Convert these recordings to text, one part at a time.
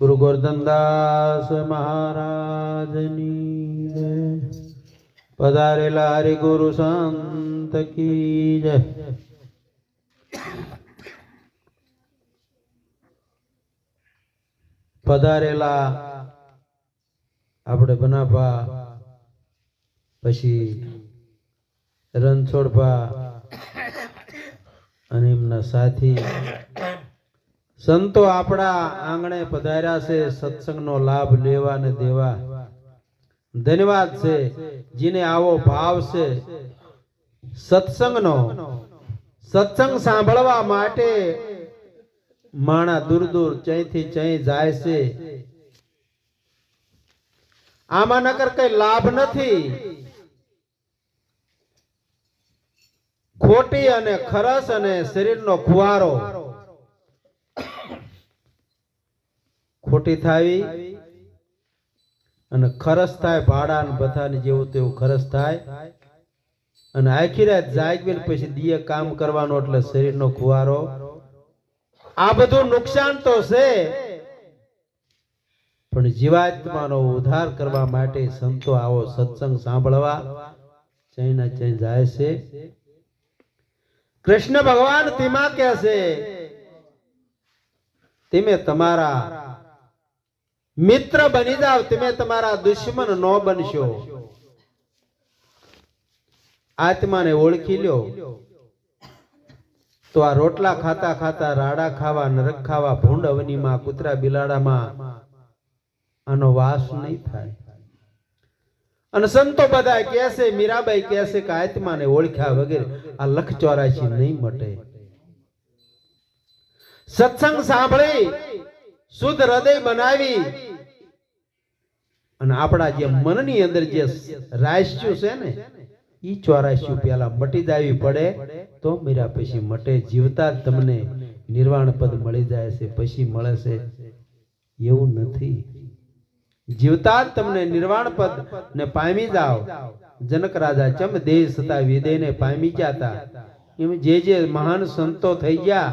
ગુરુ ગોરધનદાસ મહારાજની પધારેલા હરિગુરુ સંત કી જય. પધારેલા આપણે બનાભા પછી રણછોડભા અને એમના સાથી સંતો આપણા આંગણે પધાર્યા છે, સત્સંગનો લાભ લેવા ને દેવા. ધન્યવાદ છે, જેને આવો ભાવ છે. સત્સંગનો, સત્સંગ સાંભળવા માટે માણા દૂર દૂર ચઈથી ચઈ જાય છે. આમાં નકર કઈ લાભ નથી. ખોટી અને ખરસ અને શરીરનો ખુવારો ખોટી થાવી અને ખરસ થાય ભાડા ને બધાને જેવું તેવું ખરસ થાય. અને આખી રાત જાગવી પછી દીએ કામ કરવાનો એટલે શરીરનો ખુવારો આ બધું નુકસાન તો છે, પણ જીવાત્માનો ઉદ્ધાર કરવા માટે સંતો આવો સત્સંગ સાંભળવા ચૈના ચૈ જાય છે. કૃષ્ણ ભગવાન તેમાં કહે છે, તમે તમારા મિત્ર બની જાવ તમે તમારા દુશ્મન ન બનશો. આત્માને ઓળખી લ્યો. તો આ રોટલા ખાતા ખાતા રાડા ખાવા, નરક ખાવા ભૂંડ અવનીમાં કૂતરા બિલાડામાં આનો વાસ નહીં થાય. અને સંતો બધા કહેશે, મીરાબાઈ કહેશે કે આત્માને ઓળખ્યા વગેરે આ લખ ચોરાશી નહીં મટે. સત્સંગ સાંભળી. શુદ્ધ હૃદય બનાવી. અને આપણા જે મનની અંદર જે રાશ્યું છે ને એ ચોરાશ્યું પેલા મટી જાવી પડે, તો મીરા પછી મટે જીવતા તમને નિર્વાણ પદ મળી જાય છે, પછી મળે છે. એવું નથી. જીવતા જ તમને નિર્વાણ પદ ને પામી જાઓ. જનક રાજા ચમ દેહ સતા વિદેને પામી જાતા. એમ જે જે મહાન સંતો થઈ ગયા,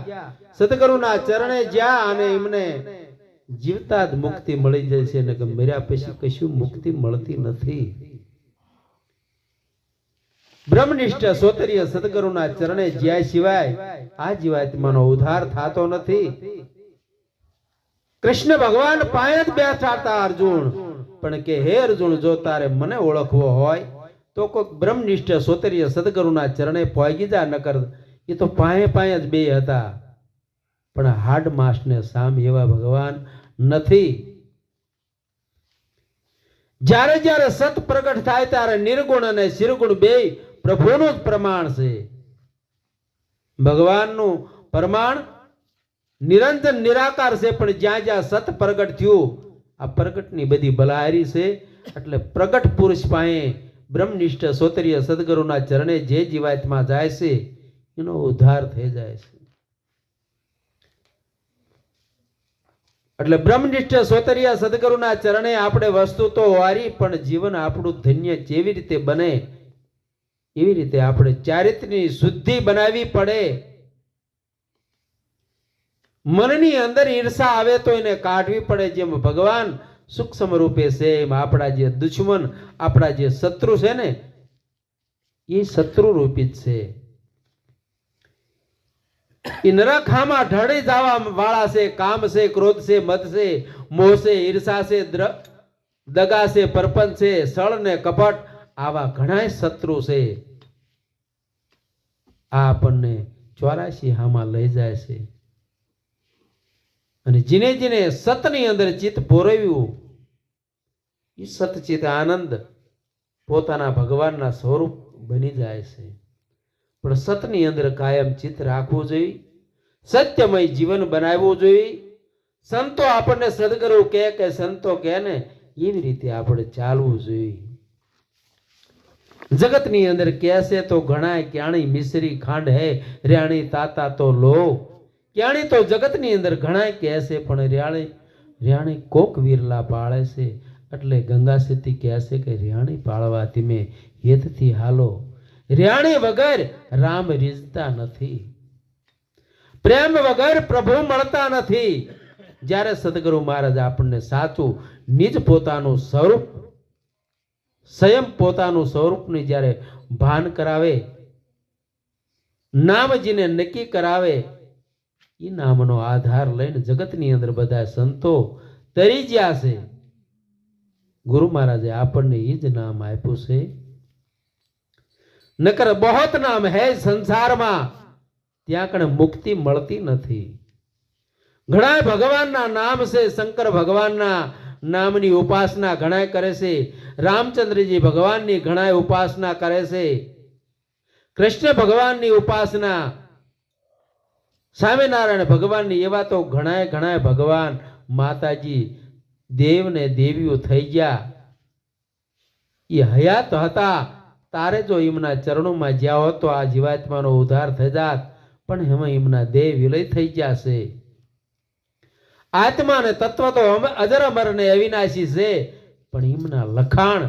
સદગુરુના ચરણે જ્યાં અને એમને જીવતા જ મુક્તિ મળી જાય છે ને કે મર્યા પછી કશું મુક્તિ મળતી નથી. બ્રહ્મનિષ્ઠ સોતરીય સદગુરુના ચરણે જ્યાં સિવાય આ જીવાત્માનો ઉદ્ધાર થતો નથી. કૃષ્ણ ભગવાન પાસે જ બેઠા હતા અર્જુન. પણ કે હે અર્જુન, જો તારે મને ઓળખવો હોય, તો કોઈક બ્રહ્મનિષ્ઠ સોતરીય સદગુરુના ચરણે પોગી જા, નકર એ તો પાએ પાએ જ બે હતા. પણ હાડ માસ ને સામ એવા ભગવાન નથી. જ્યારે જ્યારે સત પ્રગટ થાય ત્યારે નિર્ગુણ અને શિરગુણ બે પ્રભુનું જ પ્રમાણ છે. ભગવાનનું પ્રમાણ નિરંતર નિરાકાર છે, પણ જ્યાં જ્યાં સત પ્રગટ થયું, આ પ્રગટની બધી બલાહારી છે. એટલે પ્રગટ પુરુષ પાસે બ્રહ્મનિષ્ઠ, સોતરીય સદગુરુના ચરણે જે જીવાતમાં જાય છે, એનો ઉદ્ધાર થઈ જાય છે. એટલે બ્રહ્મનિષ્ઠ સોતરીય સદગુરુના ચરણે આપણે વસ્તુ તો વારી, પણ જીવન આપણું ધન્ય જેવી રીતે બને, એવી રીતે આપણે ચારિત્રની શુદ્ધિ બનાવવી પડે. મનની અંદર ઈર્ષા આવે તો એને કાઢવી પડે જેમ ભગવાન સૂક્ષ્મ રૂપે છે, એમ આપણા જે દુશ્મન, આપણા જે શત્રુ છે ને, એ શત્રુ રૂપી જ છે. એ ઢળી જવા વાળા છે, કામ છે, ક્રોધ છે મત છે, મોહ છે, ઈર્ષા છે દગા છે, પરપંચ છે, સળ ને કપટ, આવા ઘણા શત્રુ છે. આ આપણને ચોરાશી હામાં લઈ જાય છે. અને જીને જીને સતની અંદર ચિત્ત પોરવ્યું. એ સતચિત આનંદ પોતાના ભગવાનના સ્વરૂપ બની જાય છે. પણ સતની અંદર કાયમ ચિત્ત રાખવું જોઈએ. સત્યમય જીવન બનાવવું જોઈએ. સંતો આપણને સદગુરુ કહે કે સંતો કહે ને એવી રીતે આપણે ચાલવું જોઈએ. જગતની અંદર કહેશે તો ઘણા ક્યાણી મિશ્રી ખાંડ હે, રેણી તાતા તો લો. ક્યાણી તો જગતની અંદર ઘણા કહેશે, પણ રેણી રેણી કોક વિરલા પાળે છે. એટલે ગંગા સિદ્ધિ કહેશે કે, રેણી પાળવા તમે હેતથી હાલો રેણી વગર રામ રીઝતા નથી. પ્રેમ વગર પ્રભુ મળતા નથી. જ્યારે સદગુરુ મહારાજ આપણને સાચું, નિજ પોતાનું સ્વરૂપ, સ્વયં પોતાનું સ્વરૂપની જ્યારે ભાન કરાવે નામજીને નક્કી કરાવે એ નામનો આધાર લઈને જગતની અંદર બધા સંતો તરી ગયા છે. ગુરુ મહારાજે આપણને એ જ નામ આપ્યું છે. નકર બહોત નામ હે સંસારમાં. ત્યાં કણે મુક્તિ મળતી નથી. ઘણા ભગવાનના નામ છે, શંકર ભગવાનના નામની ઉપાસના ઘણા કરે છે, રામચંદ્રજી ભગવાનની ઘણા ઉપાસના કરે છે, કૃષ્ણ ભગવાનની ઉપાસના, સ્વામિનારાયણ ભગવાનની એવા તો ઘણા ઘણા ભગવાન માતાજી દેવ ને દેવીઓ થઈ ગયા. એ હયાત હતા. તારે જો એમના ચરણોમાં જ્યાં હોત તો આ જીવાત્માનો ઉદ્ધાર થઈ પણ એમાં એમના દેહ વિલય થઈ જશે. આત્મા અને તત્વ તો અજર અમર ને અવિનાશી છે, પણ એમના લખાણ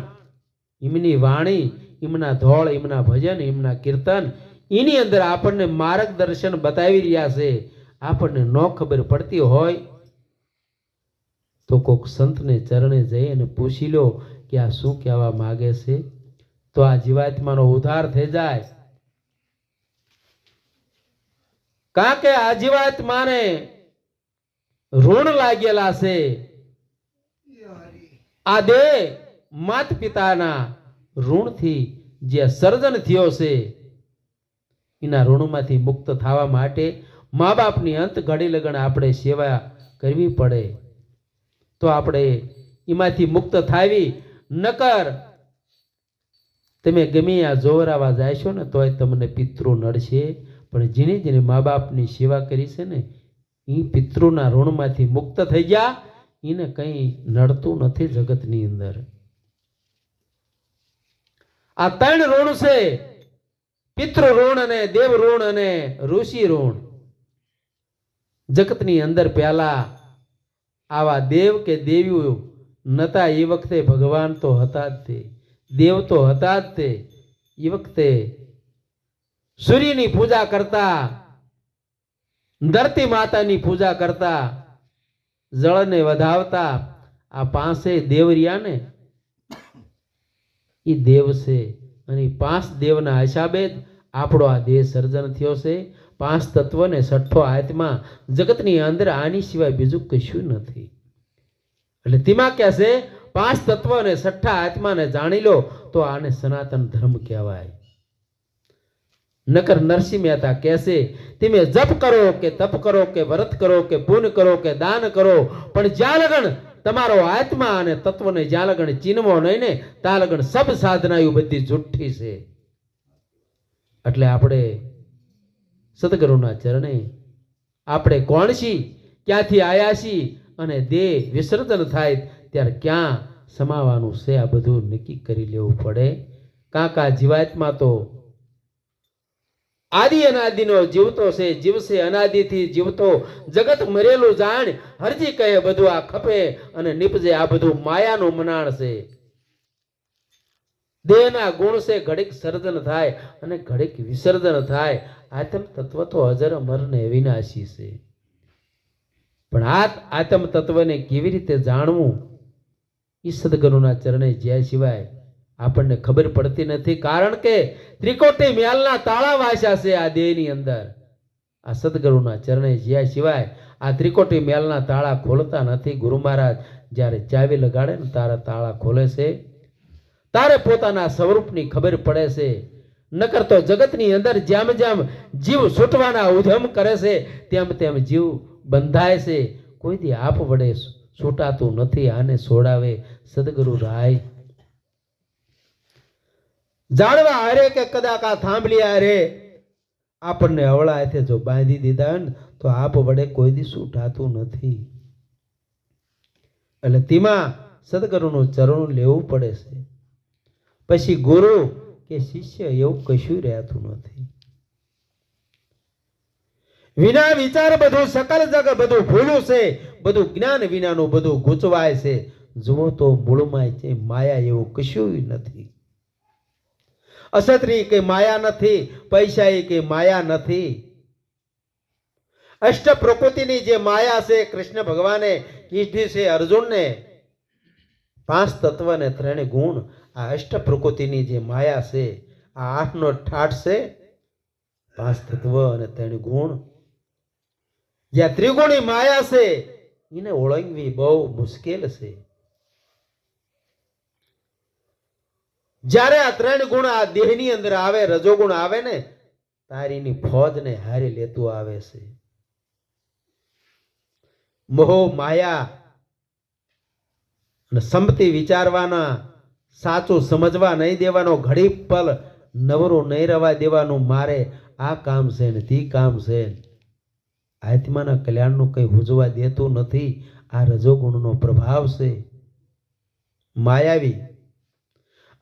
એમની વાણી એમના ધોળ એમના ભજન એમના કીર્તન એની અંદર આપણને માર્ગદર્શન બતાવી રહ્યા છે. આપણને ન ખબર પડતી હોય તો કોક સંતને ચરણે જઈ અને પૂછી લો કે આ શું કહેવા માગે છે? તો આ જીવાત્માનો ઉદ્ધાર થઈ જાય. કારણ કે આ જીવાત્માને ઋણ લાગેલા છે. આ દેહ માત પિતાના ઋણથી જે સર્જન થયો છે, એના ઋણમાંથી મુક્ત થવા માટે મા બાપની અંત ઘડી લગણ આપણે સેવા કરવી પડે. તો આપણે એમાંથી મુક્ત થાવી, નકર તમે ગમે આ જોવરાવા જાશો ને તોય તમને પિતૃ નડશે પણ જેને જેને મા બાપની સેવા કરી ને એ પિતૃના ઋણમાંથી મુક્ત થઈ ગયા. એને કંઈ નડતું નથી જગતની અંદર. આ ત્રણ ઋણ છે. પિતૃ ઋણ અને દેવ ઋણ અને ઋષિ ઋણ. જગતની અંદર પહેલા આવા દેવ કે દેવીઓ નતા એ વખતે ભગવાન તો હતા જ તે. દેવ તો હતા જ તે. એ વખતે સૂર્યની પૂજા કરતા, ધરતી માતાની પૂજા કરતા, જળને વધાવતા, આ પાસે દેવરિયાને એ દેવ છે. અને પાંચ દેવના હિસાબે આપણો આ દેહ સર્જન થયો છે. પાંચ તત્વને છઠ્ઠો આત્મા જગતની અંદર આની સિવાય બીજું કશું નથી. એટલે તેમાં કહે છે? પાંચ તત્વ અને છઠ્ઠા આત્માને જાણી લો, તો આને સનાતન ધર્મ કહેવાય. નકર નરસિંહ મહેતા કહેશે, તમે જપ કરો કે તપ કરો કે વ્રત કરો કે પુण्य કરો કે દાન કરો, પણ જ્યાં લગન તમારો આત્મા અને તત્વને જ્યાં લગન ચીનવો નહીં ને, ત્યાં લગન સબ સાધનાઓ બધી જુઠ્ઠી છે. એટલે આપણે સદગુરુના ચરણે આપણે કોણ છીએ, ક્યાંથી આયા છીએ, અને દેહ વિસર્જન થાય ત્યારે ક્યાં સમાવાનું છે? આ બધું નક્કી કરી લેવું પડે. કાકા જીવાતમાં તો આદિ અનાદિનો જીવતો છે, જીવશે અનાદિથી જીવતો. જગત મરેલું જાણ, હરજી કહે બધું આ ખપે અને નીપજે આ બધું માયાનું મનાણ છે. દેહના ગુણ છે, ઘડીક સર્જન થાય અને ઘડીક વિસર્જન થાય. આત્મ તત્વ તો અજર અમર વિનાશી છે. પણ આ આત્મ તત્વને કેવી રીતે જાણવું? એ સદગુરુના ચરણે જ્યાં સિવાય આપણને ખબર પડતી નથી. કારણ કે ત્રિકોટી મ્યાલના તાળા વાસ્યા છે આ દેહની અંદર. આ સદગુરુના ચરણે જ્યાં સિવાય આ ત્રિકોટી મ્યાલના તાળા ખોલતા નથી. ગુરુ મહારાજ જ્યારે ચાવી લગાડે ને તારા તાળા ખોલે છે, તારે પોતાના સ્વરૂપની ખબર પડે છે. નકર તો જગતની અંદર જેમ જેમ જીવ છૂટવાના ઉધમ કરે છે, તેમ તેમ જીવ બંધાય છે. કોઈ દી આપ વડે છૂટાતું નથી, આને છોડાવે સદગુરુ રાય. જાણવા હારે કે કદાચ આ થાંભલી હારે આપણને હવળા હાથે જો બાંધી દીધા ને, તો આપ વડે કોઈ દી છૂટાતું નથી. એટલે તેમાં સદગુરુનું ચરણ લેવું પડે છે. પછી ગુરુ કે શિષ્ય એવું કશું રહેતું નથી. વિના વિચાર બધું સકલ જગ બધું ભૂલું છે. બધું જ્ઞાન વિનાનું બધું ગૂંચવાય છે. જુઓ તો મૂળમાં છે, માયા એવું કશું નથી. અસત્રી કે માયા નથી પૈસા એ કે માયા નથી. અષ્ટ પ્રકૃતિની જે માયા છે, કૃષ્ણ ભગવાને કીધી છે અર્જુનને, પાંચ તત્વ ને ત્રણ ગુણ, આ અષ્ટ પ્રકૃતિની જે માયા છે, આ આઠનો ઠાઠ છે, પાંચ તત્વ અને ત્રણ ગુણ જ્યાં ત્રિગુણી માયા છે, એને ઓળંગવી બહુ મુશ્કેલ છે. જ્યારે આ ત્રણ ગુણ આ દેહની અંદર આવે, રજોગુણ આવે ને, તારીની ફોજને હારી લેતું આવે છે. મોહ માયા અને સંમતિ વિચારવાના, સાચું સમજવા નહીં દેવાનો ઘડી પલ નવરું નહીં રવા દેવાનું, મારે આ કામ છે ને તે કામ છે આત્માના કલ્યાણનું કંઈ હુજવા દેતું નથી. આ રજોગુણનો પ્રભાવ છે. માયાવી.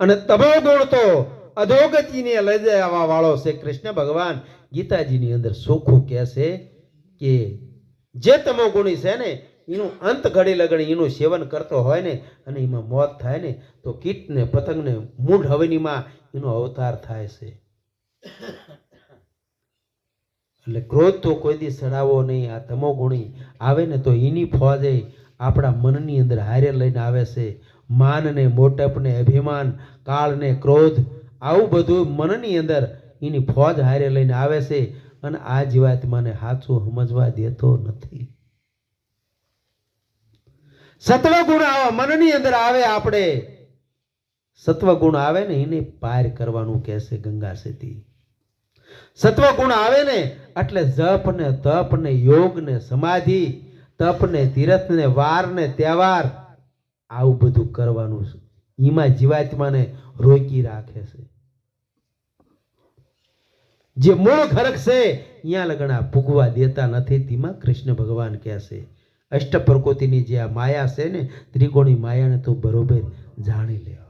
અને તમો તો અધોગતિને લઈ જવા વાળો છે કૃષ્ણ ભગવાન. ગીતાજીની અંદર સોખું કહે છે કે જે તમો ગુણી છે ને, એનું અંત ઘડી લગણી એનું સેવન કરતો હોય ને, અને એમાં મોત થાય ને, તો કીટને, પતંગને પતંગ મૂઢ હવનીમાં એનો અવતાર થાય છે. એટલે ક્રોધ તો કોઈ દી સડાવો નહીં, આ તમો ગુણી આવે ને તો એની ફોજે આપણા મનની અંદર હારે લઈને આવે છે. માન ને મોટપ ને અભિમાન, કાળ ને ક્રોધ, આવું બધું મનની અંદર એની ફોજ હારે લઈને આવે છે અને આ જીવાત્માને સાચું સમજવા દેતો નથી. સત્વ ગુણ આવા મનની અંદર આવે આપણે. સત્વ ગુણ આવે ને એને પાર કરવાનું કહેશે ગંગા સેતી. સત્વ ગુણ આવે ને, એટલે જપ ને તપ ને યોગ ને સમાધિ, તપ ને તીરથ ને વાર ને તહેવાર, આવું બધું કરવાનું છે. એમાં જીવાત્માને રોકી રાખે છે. જે મૂળ ખરક છે અહીંયા આ પૂગવા દેતા નથી તેમાં કૃષ્ણ ભગવાન કહે છે. અષ્ટ પ્રકૃતિની જે આ માયા છે ને, ત્રિકોણી માયાને તું બરોબર જાણી લે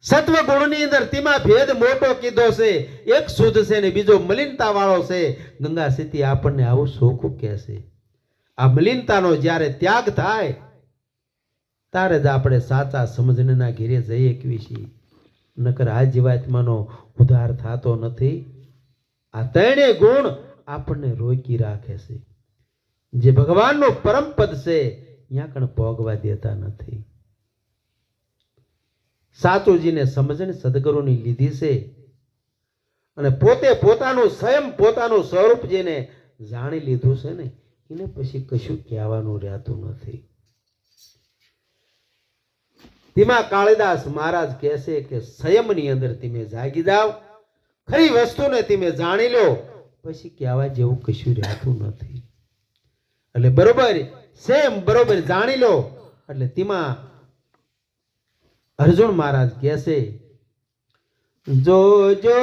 સત્વ ગુણની અંદર તેમાં ભેદ મોટો કીધો છે. એક શુદ્ધ છે ને બીજો મલિનતા વાળો છે. ગંગા સ્થિતિ આપણને આવું સોખું કહે છે. આ મલિનતાનો જ્યારે ત્યાગ થાય, ત્યારે જ આપણે સાચા સમજણના ઘેરે જઈએ એકવી છીએ. નકર આ જીવાત્માનો ઉદ્ધાર થતો નથી. આ ત્રણેય ગુણ આપણને રોકી રાખે છે. જે ભગવાનનું પરમ પદ છે ત્યાં કણ પોગવા દેતા નથી. સાચુજીને સમજણ સદગુરુની લીધી છે. અને પોતે પોતાનું સ્વયં પોતાનું સ્વરૂપ જેને જાણી લીધું છે ને, એને પછી કશું કહેવાનું રહેતું નથી. તેમાં કાળિદાસ મહારાજ કહે કે સંયમની અંદર તમે જાગી જાઓ, ખરી વસ્તુને તમે જાણી લો, પછી કહેવા જેવું કશું રહેતું નથી. એટલે બરોબર, સેમ બરોબર જાણી લો, એટલે તેમાં અર્જુન મહારાજ કહે છે જો જો